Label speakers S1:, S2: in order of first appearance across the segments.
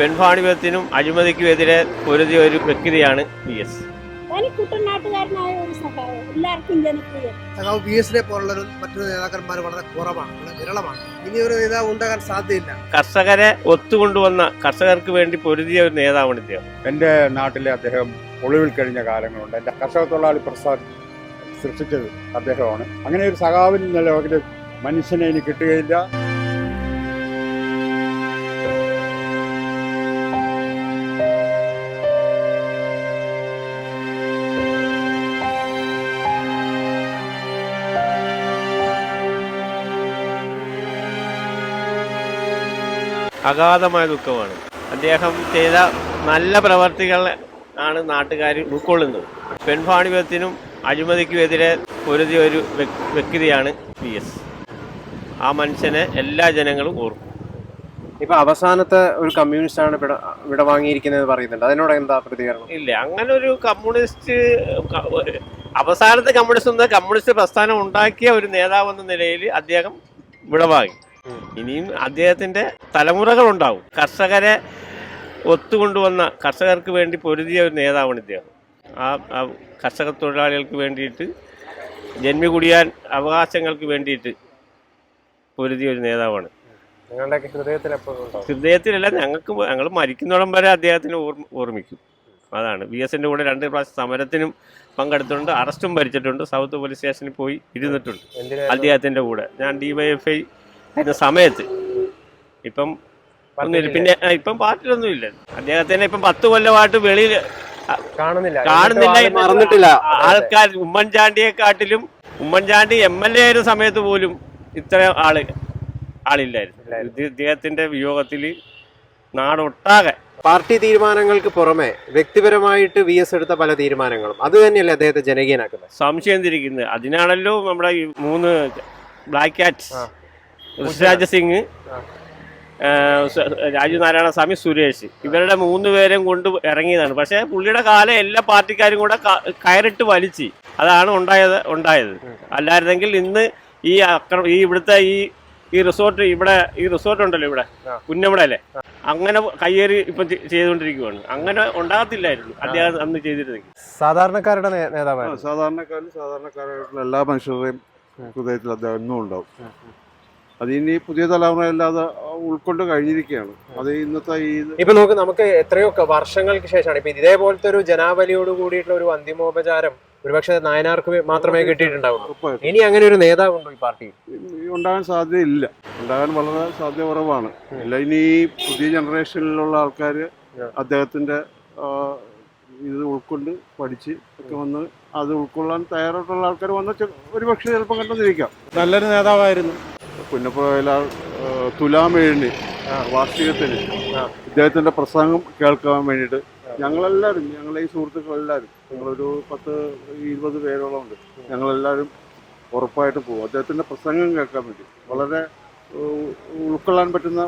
S1: പെൺവാണിഭ്യത്തിനും അഴിമതിക്കുമെതിരെ പൊരുതിയ ഒരു വ്യക്തിയാണ് P S.
S2: കുട്ടനാട്ടുകാരനായ ഒരു സഹായം എല്ലാവർക്കും ജനപ്രിയ
S3: സഖാവ് ബി എസിനെ പോലുള്ള മറ്റൊരു നേതാക്കന്മാർ വളരെ കുറവാണ്. വിരളമാണ്. ഇനി ഒരു നേതാവ് ഉണ്ടാകാൻ സാധ്യതയില്ല.
S1: കർഷകരെ ഒത്തുകൊണ്ടുവന്ന കർഷകർക്ക് വേണ്ടി പൊരുതിയ ഒരു നേതാവാണ് ഇദ്ദേഹം.
S4: എന്റെ നാട്ടിലെ അദ്ദേഹം ഒളിവിൽ കഴിഞ്ഞ കാലങ്ങളുണ്ട്. എന്റെ കർഷക തൊഴിലാളി പ്രസാദ് സൃഷ്ടിച്ചത് അദ്ദേഹമാണ്. അങ്ങനെ ഒരു സഖാവിൻ ലോകത്തിൽ മനുഷ്യനെ ഇനി കിട്ടുകയില്ല.
S1: അഗാധമായ ദുഃഖമാണ്. അദ്ദേഹം ചെയ്ത നല്ല പ്രവർത്തികൾ ആണ് നാട്ടുകാർ ഉൾക്കൊള്ളുന്നത്. പെൺവാണിഭ്യത്തിനും അഴിമതിക്കുമെതിരെ പൊരുതിയ ഒരു വ്യക്- വ്യക്തിയാണ് പി എസ്. ആ മനുഷ്യനെ എല്ലാ ജനങ്ങളും ഓർക്കും.
S5: ഇപ്പൊ അവസാനത്തെ ഒരു കമ്മ്യൂണിസ്റ്റ് ആണ് ഇവിടെ വാങ്ങിയിരിക്കുന്നത് പറയുന്നുണ്ട്. അതിനോട് എന്താ പ്രതികരണം?
S1: ഇല്ല അങ്ങനെ ഒരു കമ്മ്യൂണിസ്റ്റ് അവസാനത്തെ കമ്മ്യൂണിസ്റ്റ് കമ്മ്യൂണിസ്റ്റ് പ്രസ്ഥാനം ഉണ്ടാക്കിയ ഒരു നേതാവെന്ന നിലയിൽ അദ്ദേഹം വിടവാങ്ങി. ഇനിയും അദ്ദേഹത്തിന്റെ തലമുറകൾ ഉണ്ടാവും കർഷകരെ ഒത്തുകൊണ്ടുവന്ന കർഷകർക്ക് വേണ്ടി പൊരുതിയ ഒരു നേതാവാണ് ഇദ്ദേഹം. ആ കർഷക തൊഴിലാളികൾക്ക് വേണ്ടിയിട്ട് ജന്മികുടിയാൻ അവകാശങ്ങൾക്ക് വേണ്ടിയിട്ട് പൊരുതിയ ഒരു നേതാവാണ്.
S5: നിങ്ങളുടെയൊക്കെ ഹൃദയത്തിൽ എപ്പോഴും
S1: ഹൃദയത്തിലല്ല ഞങ്ങൾക്ക് ഞങ്ങൾ മരിക്കുന്നോളം വരെ അദ്ദേഹത്തിന് ഓർമ്മ ഓർമ്മിക്കും. അതാണ്. ബി എസിന്റെ കൂടെ രണ്ട് പ്രാവശ്യം സമരത്തിനും പങ്കെടുത്തിട്ടുണ്ട് അറസ്റ്റും ഭരിച്ചിട്ടുണ്ട് സൗത്ത് പോലീസ് സ്റ്റേഷനിൽ പോയി ഇരുന്നിട്ടുണ്ട് അദ്ദേഹത്തിന്റെ കൂടെ. ഞാൻ ഡി വൈ എഫ് ഐ ആയിരുന്ന സമയത്ത്. ഇപ്പം പറഞ്ഞില്ല പിന്നെ ആ, ഇപ്പം പാർട്ടിയിലൊന്നും ഇല്ല അദ്ദേഹത്തിനെ ഇപ്പം പത്ത് കൊല്ലമായിട്ട് വെളിയിൽ
S5: കാണുന്നില്ല.
S1: കാണുന്നില്ല.
S5: എന്നിട്ടും
S1: എന്ന്
S5: മറന്നിട്ടില്ല.
S1: ആൾക്കാർ ഉമ്മൻചാണ്ടിയെക്കാട്ടിലും ഉമ്മൻചാണ്ടി എം എൽ എ ആയിരുന്ന സമയത്ത് പോലും ഇത്ര ആൾ ആളില്ലായിരുന്നു. ഇത് ഇദ്ദേഹത്തിന്റെ വിയോഗത്തിൽ നാടൊട്ടാകെ.
S5: പാർട്ടി തീരുമാനങ്ങൾക്ക് പുറമെ വ്യക്തിപരമായിട്ട് വി എസ് എടുത്ത പല തീരുമാനങ്ങളും. അത് തന്നെയല്ലേ അദ്ദേഹത്തെ ജനകീയനാക്കുന്നത്?
S1: സംശയം തിരിക്കുന്നത്. അതിനാണല്ലോ നമ്മുടെ ഈ മൂന്ന് ബ്ലാക്ക് ക്യാറ്റ്സ്. ഋഷിരാജ് സിംഗ്
S5: ആ.
S1: ആ, സ- നാരായണ സ്വാമി സുരേഷ്. ഇവരുടെ മൂന്ന് പേരും കൊണ്ട് ഇറങ്ങിയതാണ്. പക്ഷേ പുള്ളിയുടെ കാലം എല്ലാ പാർട്ടിക്കാരും കൂടെ കയറിട്ട് വലിച്ചു. അതാണ് ഉണ്ടായത് ഉണ്ടായത്. അല്ലായിരുന്നെങ്കിൽ ഇന്ന് ഈ അക്രമ ഈ ഇവിടുത്തെ ഈ ഈ റിസോർട്ട് ഇവിടെ ഈ റിസോർട്ട് ഉണ്ടല്ലോ ഇവിടെ
S5: ആ.
S1: പുന്നമടല്ലേ അങ്ങനെ കയ്യേറി ഇപ്പം ചെയ്തുകൊണ്ടിരിക്കുകയാണ് ചെയ്തുകൊണ്ടിരിക്കുവാണ്. അങ്ങനെ ഉണ്ടാകത്തില്ലായിരുന്നു. അദ്ദേഹം അന്ന് ചെയ്തിരുന്നെങ്കിൽ.
S5: സാധാരണക്കാരുടെ നേതാവ്
S4: സാധാരണക്കാരും സാധാരണക്കാരായിട്ടുള്ള എല്ലാ മനുഷ്യരുടെയും ഹൃദയത്തിൽ അദ്ദേഹം ഇന്നും ഉണ്ടാവും. അത് ഇനി പുതിയ തലമുറ അല്ലാതെ ഉൾക്കൊണ്ട് കഴിഞ്ഞിരിക്കുകയാണ്. അത് ഇന്നത്തെ ഈ
S5: ഇപ്പൊ നോക്ക് നമുക്ക് എത്രയോ വർഷങ്ങൾക്ക് ശേഷമാണ് ഇപ്പൊ ഇതേപോലത്തെ ഒരു ജനാവലിയോട് കൂടിയിട്ടുള്ള ഒരു അന്തിമോപചാരം ഒരുപക്ഷെ നായനാർക്ക് മാത്രമേ കിട്ടിയിട്ടുണ്ടാവുള്ളൂ. ഇനി അങ്ങനെ ഒരു നേതാവുണ്ടോ ഈ
S4: പാർട്ടി ഉണ്ടാകാൻ സാധ്യതയില്ല. ഉണ്ടാകാൻ വളരെ സാധ്യത കുറവാണ് അല്ല ഇനി ഈ പുതിയ ജനറേഷനിലുള്ള ആൾക്കാർ അദ്ദേഹത്തിന്റെ ഇത് ഉൾക്കൊണ്ട് പഠിച്ച് ഒക്കെ വന്ന് അത് ഉൾക്കൊള്ളാൻ തയ്യാറായിട്ടുള്ള ആൾക്കാർ വന്ന ഒരു പക്ഷേ ചിലപ്പോൾ കണ്ടെന്നിരിക്കാം
S6: നല്ലൊരു നേതാവായിരുന്നു.
S4: പുന്നപ്പുഴയില തുലാമേഴിന് വാർഷികത്തിന് ഇദ്ദേഹത്തിന്റെ പ്രസംഗം കേൾക്കാൻ വേണ്ടിയിട്ട് ഞങ്ങളെല്ലാവരും ഞങ്ങളെ ഈ സുഹൃത്തുക്കളെല്ലാവരും ഞങ്ങളൊരു പത്ത് ഇരുപത് പേരോളം ഉണ്ട്. ഞങ്ങളെല്ലാവരും ഉറപ്പായിട്ട് പോകും. അദ്ദേഹത്തിന്റെ പ്രസംഗം കേൾക്കാൻ വേണ്ടി. വളരെ ഉൾക്കൊള്ളാൻ പറ്റുന്ന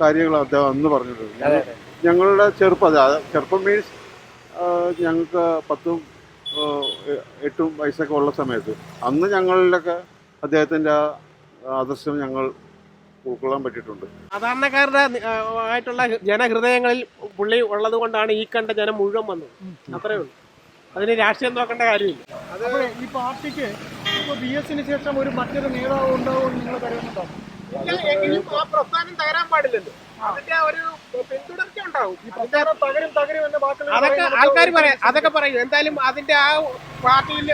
S4: കാര്യങ്ങളാണ് അദ്ദേഹം അന്ന് പറഞ്ഞിട്ടുണ്ട് ഞങ്ങളുടെ ചെറുപ്പം ചെറുപ്പം മീൻസ് ഞങ്ങൾക്ക് പത്തും എട്ടും വയസ്സൊക്കെ ഉള്ള സമയത്ത് അന്ന് ഞങ്ങളിലൊക്കെ അദ്ദേഹത്തിന്റെ ആ ആദർശം ഞങ്ങൾ ഉൾക്കൊള്ളാൻ പറ്റിയിട്ടുണ്ട്.
S7: സാധാരണക്കാരുടെ ആയിട്ടുള്ള ജനഹൃദയങ്ങളിൽ പുള്ളി ഉള്ളത് കൊണ്ടാണ് ഈ കണ്ട ജനം മുഴുവൻ വന്നത്. അത്രേ ഉള്ളൂ. അതിന് രാഷ്ട്രീയം നോക്കേണ്ട കാര്യമില്ല.
S6: അപ്പോൾ ഈ പാർട്ടിക്ക് ഇപ്പോൾ ബി എസിന് ശേഷം ഒരു മറ്റൊരു നേതാവ് ഉണ്ടാവും നിങ്ങൾ കരുതുന്നുണ്ടോ?
S7: എങ്കിലും ആ പ്രസ്ഥാനം തകരാൻ പാടില്ലല്ലോ. അതിന്റെ ഒരു അതൊക്കെ ആൾക്കാർ പറയാം അതൊക്കെ പറയും. എന്തായാലും അതിന്റെ ആ പാർട്ടിയിൽ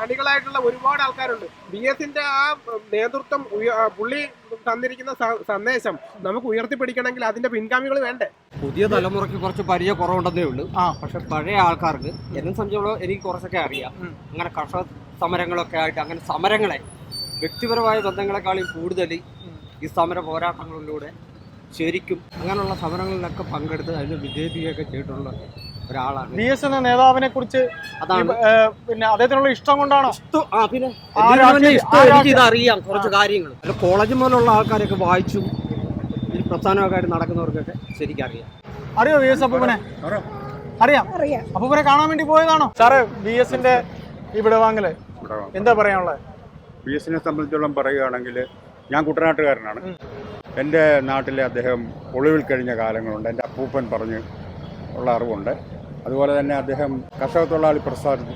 S7: അണികളായിട്ടുള്ള ഒരുപാട് ആൾക്കാരുണ്ട്. ബി എസിന്റെ ആ നേതൃത്വം പുള്ളി തന്നിരിക്കുന്ന സന്ദേശം നമുക്ക് ഉയർത്തിപ്പിടിക്കണമെങ്കിൽ അതിന്റെ പിൻഗാമികൾ വേണ്ടേ?
S8: പുതിയ തലമുറയ്ക്ക് കുറച്ച് പരിചയ കുറവുണ്ടെന്നേ ഉള്ളൂ. ആ. പക്ഷെ പഴയ ആൾക്കാർക്ക് എന്നെ സംബന്ധിച്ചോളം എനിക്ക് കുറച്ചൊക്കെ അറിയാം. അങ്ങനെ കർഷക സമരങ്ങളൊക്കെ ആയിട്ട് അങ്ങനെ സമരങ്ങളെ വ്യക്തിപരമായ ബന്ധങ്ങളെക്കാളും കൂടുതൽ ഈ സമര പോരാട്ടങ്ങളിലൂടെ ശരിക്കും അങ്ങനെയുള്ള സമരങ്ങളിലൊക്കെ പങ്കെടുത്ത് അതിൽ വിജയിപ്പിക്കുകയൊക്കെ ചെയ്തിട്ടുള്ള ഒരാളാണ്.
S6: ബി എസ് എന്ന നേതാവിനെ കുറിച്ച്
S8: അതാണ്.
S6: പിന്നെ അദ്ദേഹത്തിനുള്ള ഇഷ്ടം കൊണ്ടാണോ?
S8: ആ പിന്നെ എനിക്ക് അറിയാം കുറച്ച് കാര്യങ്ങൾ. അല്ല കോളേജ് മുതലുള്ള ആൾക്കാരൊക്കെ വായിച്ചും ഈ പ്രസ്ഥാനമൊക്കെ ആയിട്ട് നടക്കുന്നവർക്കൊക്കെ ശരിക്കറിയാം
S6: അറിയോ. ബി എസ് അപ്പൂപ്പനെ? അറിയാം.
S2: അറിയാം.
S6: അപ്പൂപ്പനെ കാണാൻ വേണ്ടി പോയതാണോ? സാറേ ബി എസിന്റെ ഇവിടെ വാങ്ങൽ എന്താ പറയാനുള്ളത്?
S4: ബി എസിനെ സംബന്ധിച്ചോളം പറയുകയാണെങ്കിൽ ഞാൻ കുട്ടനാട്ടുകാരനാണ്.
S9: എന്റെ നാട്ടിലെ അദ്ദേഹം ഒളിവിൽ കഴിഞ്ഞ കാലങ്ങളുണ്ട്. എന്റെ അപ്പൂപ്പൻ പറഞ്ഞ് ഉള്ള അറിവുണ്ട്. അതുപോലെ തന്നെ അദ്ദേഹം കർഷക തൊഴിലാളി പ്രസ്ഥാനം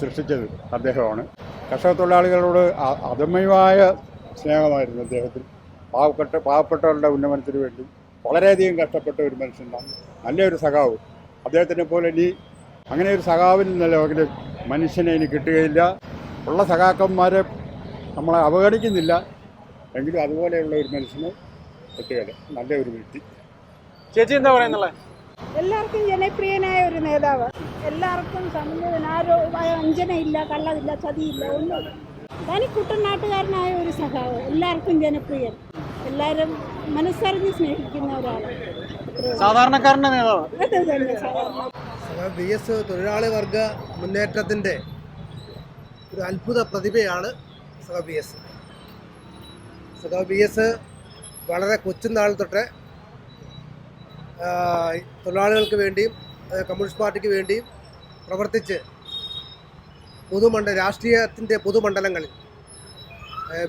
S9: സൃഷ്ടിച്ചത് അദ്ദേഹമാണ്. കർഷക തൊഴിലാളികളോട് അതമയമായ സ്നേഹമായിരുന്നു അദ്ദേഹത്തിന്. പാവപ്പെട്ട പാവപ്പെട്ടവരുടെ ഉന്നമനത്തിന് വേണ്ടി വളരെയധികം കഷ്ടപ്പെട്ട ഒരു മനുഷ്യനാണ്. നല്ലൊരു സഖാവ്. അദ്ദേഹത്തിനെ പോലെ ഇനി അങ്ങനെ ഒരു സഖാവിൽ നിന്നല്ല അങ്ങനെ മനുഷ്യനെ ഇനി കിട്ടുകയില്ല. ഉള്ള സഖാക്കന്മാരെ നമ്മളെ അവഗണിക്കുന്നില്ല. എങ്കിലും അതുപോലെയുള്ള ഒരു മനുഷ്യന് കിട്ടുകയില്ല നല്ല ഒരു വ്യക്തി.
S6: ചേച്ചി എന്താ പറയുന്നുള്ളത്
S2: എല്ലാവർക്കും ജനപ്രിയനായ ഒരു നേതാവ്. എല്ലാവർക്കും സമൂഹത്തിന് ആരോ വഞ്ചനയില്ല കള്ളമില്ല ചതിയില്ല ഒന്നും തനി കുട്ടനാട്ടുകാരനായ ഒരു സഖാവ്. എല്ലാവർക്കും ജനപ്രിയൻ. എല്ലാവരും മനസ്സറിഞ്ഞ് സ്നേഹിക്കുന്ന ഒരാൾ
S6: സാധാരണക്കാരന്റെ നേതാവ്.
S3: ബി എസ് തൊഴിലാളി വർഗ മുന്നേറ്റത്തിന്റെ ഒരു അത്ഭുത പ്രതിഭയാണ് സഹ ബി എസ്. സഖ ബി എസ് വളരെ കൊച്ചുനാൾ തൊട്ട് തൊഴിലാളികൾക്ക് വേണ്ടിയും കമ്മ്യൂണിസ്റ്റ് പാർട്ടിക്ക് വേണ്ടിയും പ്രവർത്തിച്ച് പൊതുമണ്ഡല രാഷ്ട്രീയത്തിന്റെ പൊതുമണ്ഡലങ്ങളിൽ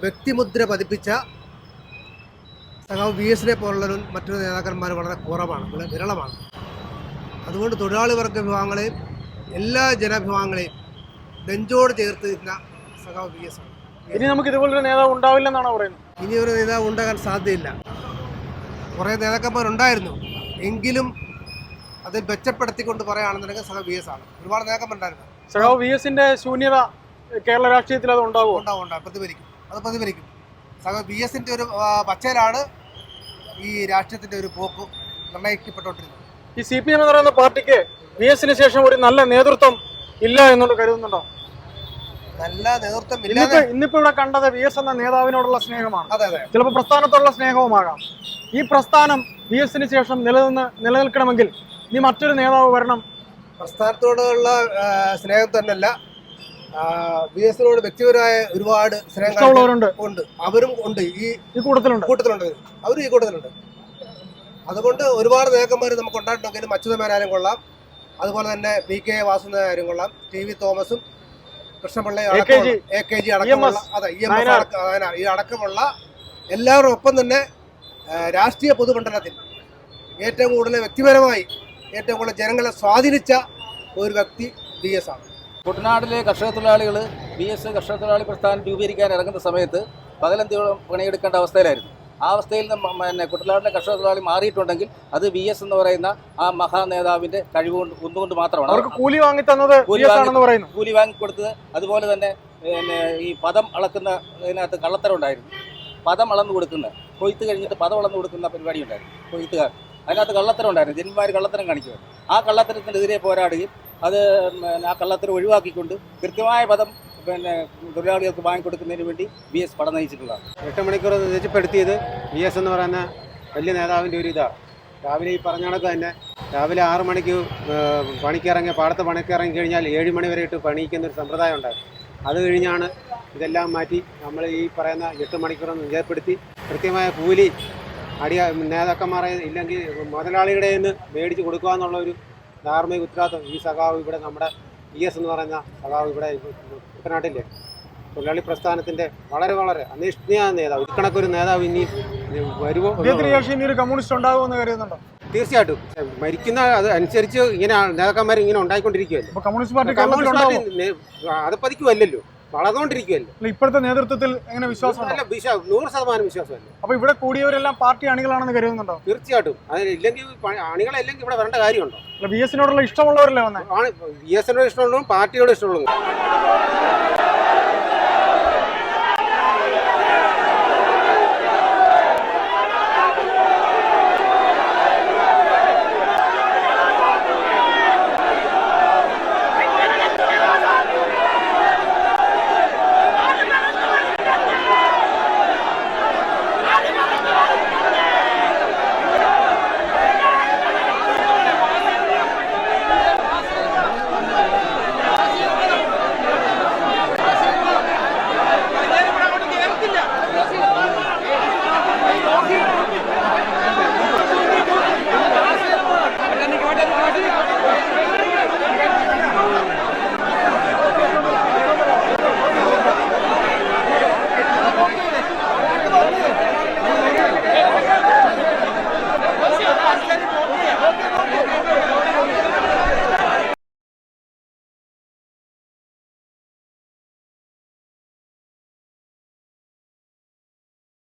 S3: വ്യക്തിമുദ്ര പതിപ്പിച്ച സഖാവ് ബി എസിനെ പോലുള്ളവരും മറ്റൊരു നേതാക്കന്മാർ വളരെ കുറവാണ് വളരെ വിരളമാണ്. അതുകൊണ്ട് തൊഴിലാളി വർഗ വിഭാഗങ്ങളെയും എല്ലാ ജനവിഭാഗങ്ങളെയും നെഞ്ചോട് ചേർത്ത് നിന്ന സഖാവ് ബി എസ് ആണ്.
S6: ഇനി നമുക്ക് ഇതുപോലൊരു നേതാവ് ഉണ്ടാവില്ലെന്നാണോ പറയുന്നത്?
S3: ഇനി ഒരു നേതാവ് ഉണ്ടാകാൻ സാധ്യതയില്ല. കുറേ നേതാക്കന്മാരുണ്ടായിരുന്നു. എങ്കിലും അത് മെച്ചപ്പെടുത്തിക്കൊണ്ട് പറയുകയാണെന്നുണ്ടെങ്കിൽ സഹോ വി എസ് ആണ്. ഒരുപാട് നേതാക്കന്മാരുണ്ടായിരുന്നു.
S6: സഹോ വി എസിന്റെ ശൂന്യത കേരള രാഷ്ട്രീയത്തിൽ അത് ഉണ്ടാവുമോ?
S3: ഉണ്ടാവും ഉണ്ടാവും. പ്രതിഫലിക്കും. അത് പ്രതിഫലിക്കും. സഹോ വി എസിന്റെ ഒരു പച്ചയിലാണ് ഈ രാഷ്ട്രീയത്തിന്റെ ഒരു പോക്ക് നിർണയിക്കപ്പെട്ടുകൊണ്ടിരുന്നത്
S6: ഈ സി പി എം എന്ന് പറയുന്ന പാർട്ടിക്ക് വി എസിന് ശേഷം ഒരു നല്ല നേതൃത്വം ഇല്ല എന്നുള്ള കരുതുന്നുണ്ടോ?
S3: നല്ല നേതൃത്വം
S6: ഇന്നിപ്പോ ഇവിടെ കണ്ടത് വി എസ് എന്ന നേതാവിനോടുള്ള സ്നേഹമാണ്.
S3: അതെ അതെ.
S6: ചിലപ്പോൾ പ്രസ്ഥാനത്തോടുള്ള സ്നേഹവുമാകാം. ഈ പ്രസ്ഥാനം വി എസിന് ശേഷം നിലനിന്ന് നിലനിൽക്കണമെങ്കിൽ ഇനി മറ്റൊരു നേതാവ് വരണം.
S3: പ്രസ്ഥാനത്തോടുള്ള സ്നേഹം തന്നെയല്ല. ബി എസിനോട് വ്യക്തിപരമായ ഒരുപാട്
S6: സ്നേഹമുള്ളവരുണ്ട്
S3: ഉണ്ട്. അവരും ഉണ്ട്. ഈ
S6: ഈ കൂട്ടത്തിലുണ്ട്.
S3: കൂട്ടത്തിലുണ്ട്. അവരും ഈ കൂട്ടത്തിലുണ്ട്. അതുകൊണ്ട് ഒരുപാട് നേതാക്കന്മാർ നമുക്ക് ഉണ്ടായിട്ടുണ്ടെങ്കിലും അച്യുതമേനായാലും കൊള്ളാം. അതുപോലെ തന്നെ പി കെ വാസുദേവനായാലും കൊള്ളാം. ടി വി തോമസും കൃഷ്ണപിള്ള അടക്കമുള്ള ഈ അടക്കമുള്ള എല്ലാവരും ഒപ്പം തന്നെ രാഷ്ട്രീയ പൊതുമണ്ഡലത്തിൽ ഏറ്റവും കൂടുതൽ വ്യക്തിപരമായി ഏറ്റവും കൂടുതൽ ജനങ്ങളെ സ്വാധീനിച്ച ഒരു വ്യക്തി ബി എസ് ആണ്.
S10: കുട്ടനാട്ടിലെ കർഷക തൊഴിലാളികൾ ബി എസ് കർഷക തൊഴിലാളി പ്രസ്ഥാനം രൂപീകരിക്കാൻ ഇറങ്ങുന്ന സമയത്ത് പകലന്തിയോളം പണിയെടുക്കേണ്ട അവസ്ഥയിലായിരുന്നു. ആ അവസ്ഥയിൽ നിന്ന് പിന്നെ കുട്ടനാടിന്റെ കർഷക തൊഴിലാളി മാറിയിട്ടുണ്ടെങ്കിൽ അത് വി എസ് എന്ന് പറയുന്ന ആ മഹാ നേതാവിന്റെ കഴിവ് കൊണ്ട് ഒന്നുകൊണ്ട് മാത്രമാണ്.
S6: അവർക്ക് കൂലി വാങ്ങി തന്നത്
S10: കൂലി വാങ്ങി-
S6: ആണെന്ന് പറയുന്നു.
S10: കൂലി വാങ്ങിക്കൊടുത്തത് അതുപോലെ തന്നെ പിന്നെ ഈ പദം അളക്കുന്ന ഇതിനകത്ത് കള്ളത്തരം ഉണ്ടായിരുന്നു. പദം അളന്നു കൊടുക്കുന്ന കൊയ്ത്ത് കഴിഞ്ഞിട്ട് പദം അളന്നു കൊടുക്കുന്ന പരിപാടി ഉണ്ടായിരുന്നു കൊയ്ത്തുകാർ. അതിനകത്ത് കള്ളത്തരം ഉണ്ടായിരുന്നു. ജന്മാർ കള്ളത്തരം കാണിക്കുമായിരുന്നു ആ കള്ളത്തരത്തിനെതിരെ പോരാടുകയും അത് ആ കള്ളത്തരം ഒഴിവാക്കിക്കൊണ്ട് കൃത്യമായ പദം പിന്നെ തൊഴിലാളികൾക്ക് വാങ്ങിക്കൊടുക്കുന്നതിന് വേണ്ടി വി എസ് പടം നയിച്ചിട്ടുള്ളതാണ്.
S11: എട്ട് മണിക്കൂർ നിജപ്പെടുത്തിയത് വി എസ് എന്ന് പറയുന്ന വലിയ നേതാവിന്റെ ഒരു ഇതാണ് രാവിലെ ഈ പറഞ്ഞ കണക്ക് തന്നെ. രാവിലെ ആറ് മണിക്ക് പണിക്കിറങ്ങി പാടത്ത് പണിക്കിറങ്ങി കഴിഞ്ഞാൽ ഏഴ് മണി വരെ ഇട്ട് പണിയിക്കുന്ന ഒരു സമ്പ്രദായം ഉണ്ടായിരുന്നു. അത് കഴിഞ്ഞാണ് ഇതെല്ലാം മാറ്റി നമ്മൾ ഈ പറയുന്ന എട്ട് മണിക്കൂർ നിജപ്പെടുത്തി. കൃത്യമായ കൂലി അടിയ നേതാക്കന്മാരെ ഇല്ലെങ്കിൽ മുതലാളിയുടെ നിന്ന് മേടിച്ച് കൊടുക്കുക എന്നുള്ള ഒരു ധാർമ്മിക ഉത്തരവാദിത്വം ഈ സഖാവ് ഇവിടെ നമ്മുടെ ഇ എസ് എന്ന് പറയുന്ന സഖാവ് ഇവിടെ കുട്ടനാട്ടിലെ തൊഴിലാളി പ്രസ്ഥാനത്തിന്റെ വളരെ വളരെ അനിഷ്ഠീയ നേതാവ്. ഇക്കണക്കൊരു നേതാവ് ഇനി വരുമോ?
S6: കമ്മ്യൂണിസ്റ്റ് ഉണ്ടാകുമെന്ന് കരുതുന്നുണ്ടോ?
S11: തീർച്ചയായിട്ടും. മരിക്കുന്ന അത് അനുസരിച്ച് ഇങ്ങനെ നേതാക്കന്മാർ ഇങ്ങനെ ഉണ്ടായിക്കൊണ്ടിരിക്കുകയല്ലേ?
S6: കമ്മ്യൂണിസ്റ്റ് പാർട്ടി
S11: അത് പതിക്കുമല്ലല്ലോ വളർന്നുകൊണ്ടിരിക്കുകയല്ലേ
S6: അല്ല, ഇപ്പോഴത്തെ നേതൃത്വത്തിൽ എങ്ങനെ
S11: വിശ്വാസം നൂറ് ശതമാനം വിശ്വാസമല്ലേ
S6: അപ്പൊ ഇവിടെ കൂടിയവരെല്ലാം പാർട്ടി അണികളാണെന്ന് കരുതുന്നുണ്ടോ?
S11: തീർച്ചയായിട്ടും. അതിന് അണികളല്ലെങ്കിൽ ഇവിടെ വരേണ്ട കാര്യമുണ്ടോ?
S6: ബി എസിനോടുള്ള ഇഷ്ടമുള്ളവരല്ലേ വന്നേ?
S11: ആണ് ബി എസ് എന്നോട് ഇഷ്ടമുള്ളതും പാർട്ടിയോട് ഇഷ്ടമുള്ളതും.